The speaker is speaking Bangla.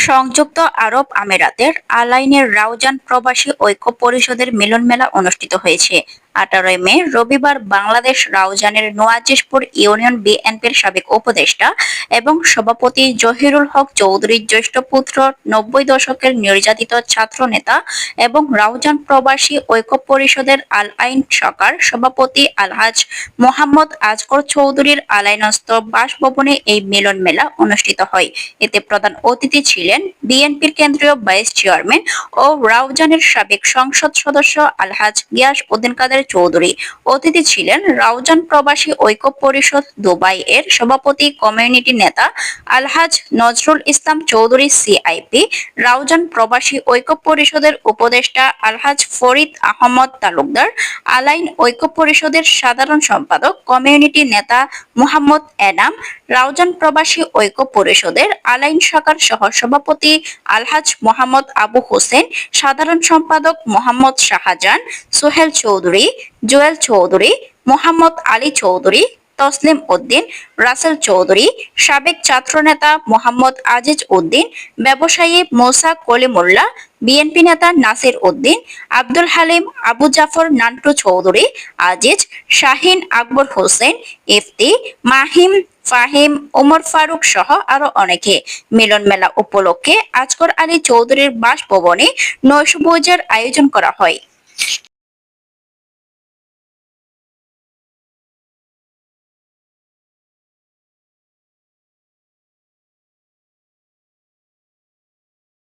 সংযুক্ত আরব আমিরাতের আলাইনের রাউজান প্রবাসী ঐক্য পরিষদের মিলনমেলা অনুষ্ঠিত হয়েছে। আঠারোই মে, রবিবার বাংলাদেশ রাউজানের নোয়াজিশপুর ইউনিয়ন বিএনপির সাবেক উপদেষ্টা এবং সভাপতি জহিরুল হক চৌধুরীর জ্যেষ্ঠ পুত্র, নব্বই দশকের নির্যাতিত ছাত্র নেতা এবং রাউজান প্রবাসী ঐক্য পরিষদের আল আইন শাখার সভাপতি আলহাজ মোহাম্মদ আজগর চৌধুরীর আলাইনস্থ বাসভবনে এই মিলন মেলা অনুষ্ঠিত হয়। এতে প্রধান অতিথি ছিলেন বিএনপির কেন্দ্রীয় ভাইস চেয়ারম্যান ও রাউজানের সাবেক সংসদ সদস্য আলহাজ গিয়াস উদ্দিন কাদের চৌধুরী। অতিথি ছিলেন রাউজান প্রবাসী ঐক্য পরিষদ দুবাই এর সভাপতি, কমিউনিটি নেতা আলহাজ নজরুল ইসলাম চৌধুরী, সিআইপি, রাউজান প্রবাসী ঐক্য পরিষদের উপদেষ্টা আলহাজ ফরিদ আহমদ তালুকদার, আলাইন ঐক্য পরিষদের সাধারণ সম্পাদক, কমিউনিটি নেতা মোহাম্মদ এনাম রাউজান প্রবাসী ঐক্য পরিষদের আলাইন শাখার সহ সভাপতি আলহাজ মোহাম্মদ আবু হোসেন, সাধারণ সম্পাদক মোহাম্মদ শাহজাহান, সোহেল চৌধুরী, জুয়েল চৌধুরী, মোহাম্মদ আলী চৌধুরী, তসলিম উদ্দিন, রাসেল চৌধুরী, সাবেক ছাত্রনেতা মোহাম্মদ আজিজ উদ্দিন, ব্যবসায়ী মোসা কলিমুল্লাহ, বিএনপি নেতা নাসির উদ্দিন, আব্দুল হালিম আবু জাফর নান্টু চৌধুরী, আজিজ শাহিন আকবর হোসেন, ইফতি মাহিম ফাহিম, ওমর ফারুক সহ আরও অনেকে। মিলন মেলা উপলক্ষে আজকর আলী চৌধুরীর বাসভবনে নৈশভোজের আয়োজন করা হয়।